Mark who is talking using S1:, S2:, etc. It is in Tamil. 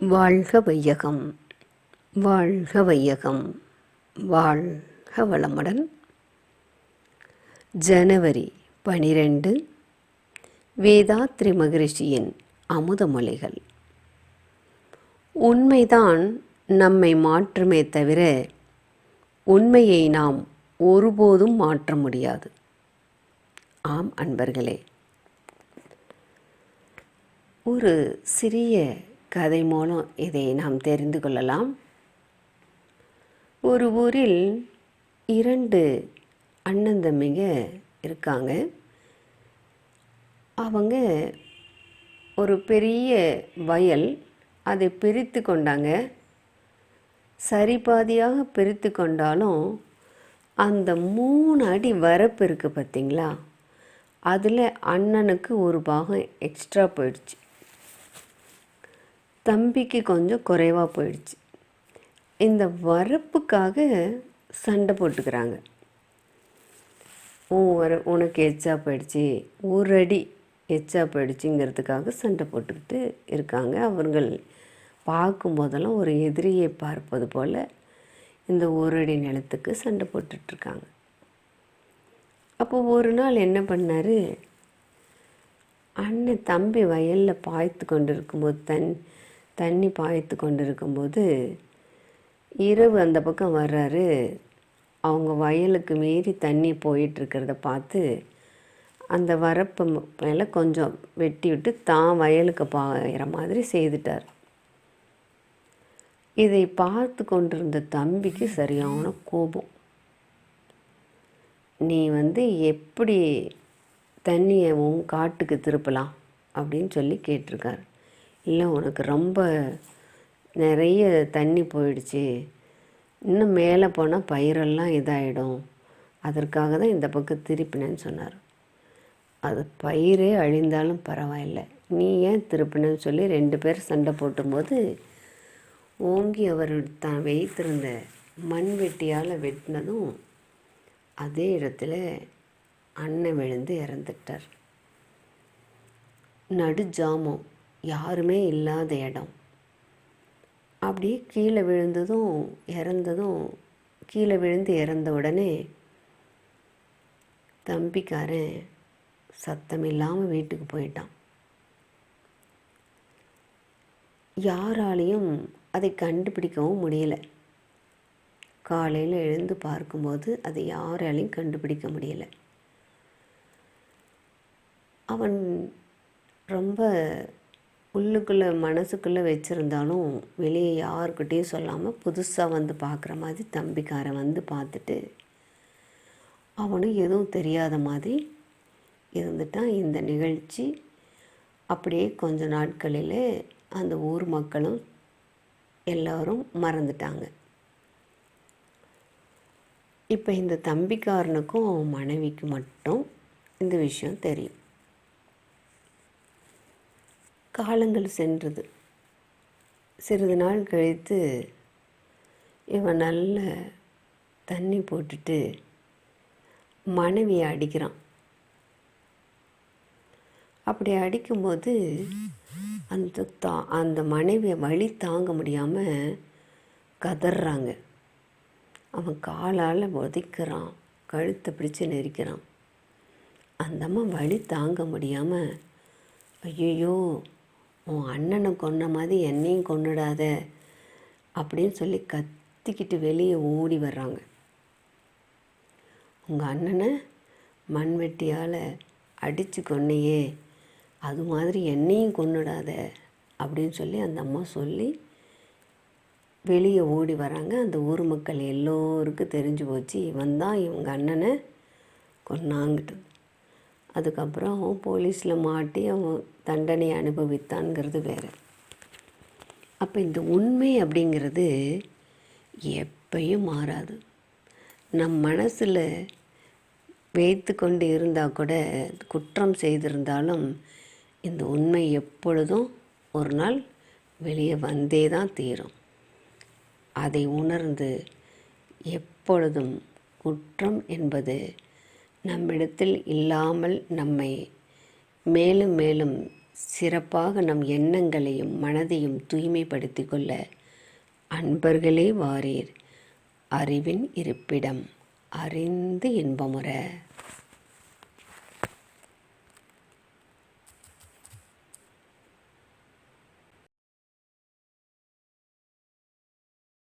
S1: வாழ்க வையகம் வாழ்க வையகம் வாழ்க வளமுடன். ஜனவரி பனிரெண்டு வேதாத்ரி மகரிஷியின் அமுதமொழிகள். உண்மைதான் நம்மை மாற்றுமே தவிர உண்மையை நாம் ஒருபோதும் மாற்ற முடியாது. ஆம் அன்பர்களே. ஒரு சிறிய கதை மூலம் இதை நாம் தெரிந்து கொள்ளலாம். ஒரு ஊரில் இரண்டு அண்ணன் தம்பிங்க இருக்காங்க. அவங்க ஒரு பெரிய வயல் அதை பிரித்து கொண்டாங்க. சரி பாதியாக பிரித்து கொண்டாலும் அந்த மூணு அடி வரப்பு இருக்குது பார்த்தீங்களா அதில் அண்ணனுக்கு ஒரு பாகம் எக்ஸ்ட்ரா போயிடுச்சு. தம்பிக்கு கொஞ்சம் குறைவாக போயிடுச்சு. இந்த வரப்புக்காக சண்டை போட்டுக்கிறாங்க. உன் வர உனக்கு எச்சா போயிடுச்சு ஒரு அடி எச்சா போயிடுச்சுங்கிறதுக்காக சண்டை போட்டுக்கிட்டு இருக்காங்க. அவர்கள் பார்க்கும்போதெல்லாம் ஒரு எதிரியை பார்ப்பது போல் இந்த ஒரு அடி நிலத்துக்கு சண்டை போட்டுட்ருக்காங்க. அப்போ ஒரு நாள் என்ன பண்ணார்? அண்ணன் தம்பி வயலில் பாய்த்து கொண்டு இருக்கும்போது தன் தண்ணி பாய்த்து கொண்டு இருக்கும்போது இரவு அந்த பக்கம் வர்றாரு. அவங்க வயலுக்கு மீறி தண்ணி போயிட்டுருக்கிறத பார்த்து அந்த வரப்பு மேலே கொஞ்சம் வெட்டி விட்டு தான் வயலுக்கு பாயிற மாதிரி செய்துட்டார். இதை பார்த்து கொண்டிருந்த தம்பிக்கு சரியான கோபம். நீ வந்து எப்படி தண்ணியை உன் காட்டுக்கு திருப்பலாம்? அப்படின்னு சொல்லி கேட்டிருக்காரு. இல்லை உனக்கு ரொம்ப நிறைய தண்ணி போயிடுச்சு. இன்னும் மேலே போனால் பயிரெல்லாம் இதாகிடும் அதற்காக தான் இந்த பக்கம் திருப்பினேன்னு சொன்னார். அது பயிரே அழிந்தாலும் பரவாயில்லை. நீ ஏன் திருப்பினேன்னு சொல்லி ரெண்டு பேர் சண்டை போட்டும்போது ஓங்கி அவர் தான் வைத்திருந்த மண் வெட்டியால் வெட்டினதும் அதே இடத்துல அண்ணன் விழுந்து இறந்துட்டார். நடு ஜாமம் யாருமே இல்லாத இடம். அப்படியே கீழே விழுந்ததும் இறந்ததும் கீழே விழுந்து இறந்த உடனே தம்பிக்காரன் சத்தம் இல்லாமல் வீட்டுக்கு போயிட்டான். யாராலையும் அதை கண்டுபிடிக்கவும் முடியல. காலையில் எழுந்து பார்க்கும்போது அதை யாராலையும் கண்டுபிடிக்க முடியல. அவன் ரொம்ப உள்ளுக்குள்ளே மனசுக்குள்ளே வச்சுருந்தாலும் வெளியே யாருக்கிட்டேயும் சொல்லாமல் புதுசாக வந்து பார்க்குற மாதிரி தம்பிக்காரன் வந்து பார்த்துட்டு அவனும் எதுவும் தெரியாத மாதிரி இருந்துட்டான் இந்த நிகழ்ச்சி. அப்படியே கொஞ்ச நாட்களில் அந்த ஊர் மக்களும் எல்லோரும் மறந்துட்டாங்க. இப்போ இந்த தம்பிக்காரனுக்கும் அவன் மனைவிக்கு மட்டும் இந்த விஷயம் தெரியும். காலங்கள் சென்றது. சிறிது நாள் கழித்து இவன் நல்ல தண்ணி போட்டுட்டு மனைவியை அடிக்கிறான். அப்படி அடிக்கும்போது அந்த தா அந்த மனைவியை வழி தாங்க முடியாமல் கதறாங்க அவன் காலால் உதைக்கிறான் கழுத்தை பிடிச்சு நெரிக்கிறான். அந்த அம்மா வழி தாங்க முடியாமல் ஐயோ உன் அண்ணனை கொன்ன மாதிரி என்னையும் கொண்டுடாத அப்படின்னு சொல்லி கத்திக்கிட்டு வெளியே ஓடி வர்றாங்க. உங்கள் அண்ணனை மண்வெட்டியால் அடித்து கொன்னையே அது மாதிரி என்னையும் கொண்டுடாத அப்படின்னு சொல்லி அந்த அம்மா சொல்லி வெளியே ஓடி வராங்க. அந்த ஊர் மக்கள் எல்லோருக்கும் தெரிஞ்சு போச்சு. இவன் தான் இவங்க அண்ணனை கொன்னாங்கிட்டு அதுக்கப்புறம் அவன் போலீஸில் மாட்டி அவன் தண்டனை அனுபவித்தான்ங்கிறது வேறு. அப்போ இந்த உண்மை அப்படிங்கிறது எப்பயும் மாறாது. நம் மனசில் வைத்து கொண்டு இருந்தால் கூட குற்றம் செய்திருந்தாலும் இந்த உண்மை எப்பொழுதும் ஒரு நாள் வெளியே வந்தே தான் தீரும். அதை உணர்ந்து எப்பொழுதும் குற்றம் என்பது நம்மிடத்தில் இல்லாமல் நம்மை மேலும் மேலும் சிறப்பாக நம் எண்ணங்களையும் மனதையும் தூய்மைப்படுத்தி கொள்ள அன்பர்களே வாரீர். அறிவின் இருப்பிடம் அறிந்து இன்பமுற.